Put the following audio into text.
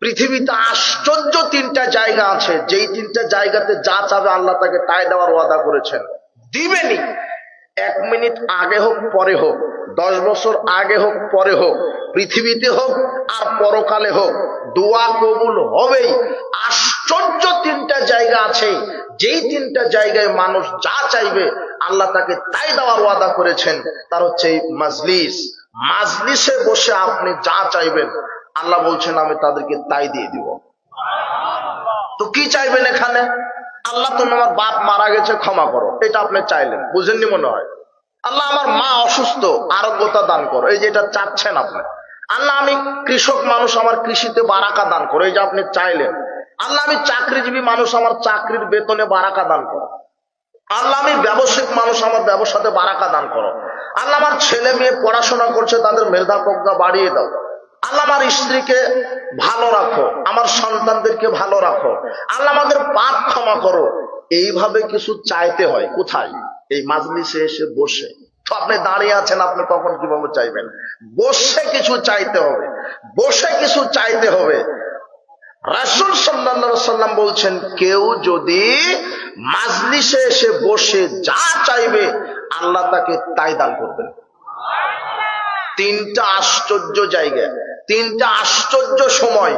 পৃথিবীতে আশ্চর্য তিনটা জায়গা আছে। যেই তিনটা জায়গাতে যা চাবে আল্লাহ তাকে তাই দেওয়ার ওয়াদা করেছেন। দিবেনি এক মিনিট আগে হোক, পরে হোক, দশ বছর আগে হোক, পরে হোক, পৃথিবীতে হোক আর পরকালে হোক, দোয়া কবুল হবেই। আশ্চর্য তিনটা জায়গা আছে। যেই তিনটা জায়গায় মানুষ যা চাইবে, আল্লাহ তাকে তাই দেওয়ার ওয়াদা করেছেন। তার হচ্ছে এই মাজলিস। মাজলিসে বসে আপনি যা চাইবেন আল্লাহ বলছেন, আমি তাদেরকে তাই দিয়ে দিব। তো কি চাইবেন এখানে? আল্লাহ তুমি আমার বাপ মারা গেছে, ক্ষমা করো। এটা আপনি চাইলেন, বুঝেননি মনে হয়? আল্লাহ আমার মা অসুস্থ, আরোগ্যতা দান করো। এই যে এটা চাচ্ছেন আপনি। আল্লাহ আমি কৃষক মানুষ, আমার কৃষিতে বারাকা দান করো। এই যে আপনি চাইলেন। আল্লাহ আমি চাকরিজীবী মানুষ, আমার চাকরির বেতনে বারাকা দান করো। আল্লাহ আমি ব্যবসায়িক মানুষ, আমার ব্যবসাতে বারাকা দান করো। আল্লাহ আমার ছেলে মেয়ে পড়াশোনা করছে, তাদের মেধা প্রজ্ঞা বাড়িয়ে দাও। আল্লাহ আমার স্ত্রীকে ভালো রাখো, আমার সন্তানদেরকে ভালো রাখো, আল্লাহ আমাদের পাপ ক্ষমা করো। এইভাবে কিছু চাইতে হয়, কোথায়? এই মাজলিসে এসে বসে। তো আপনি দাঁড়িয়ে আছেন, আপনি কখন কীভাবে চাইবেন? বসে কিছু চাইতে হবে, বসে কিছু চাইতে হবে। রাসুল সাল্লা সাল্লাম বলছেন, কেউ যদি মাজলিসে এসে বসে যা চাইবে, আল্লাহ তাকে তাই দান করবেন। তিনটা আশ্চর্য জায়গা। তিনটা আশ্চর্য সময়।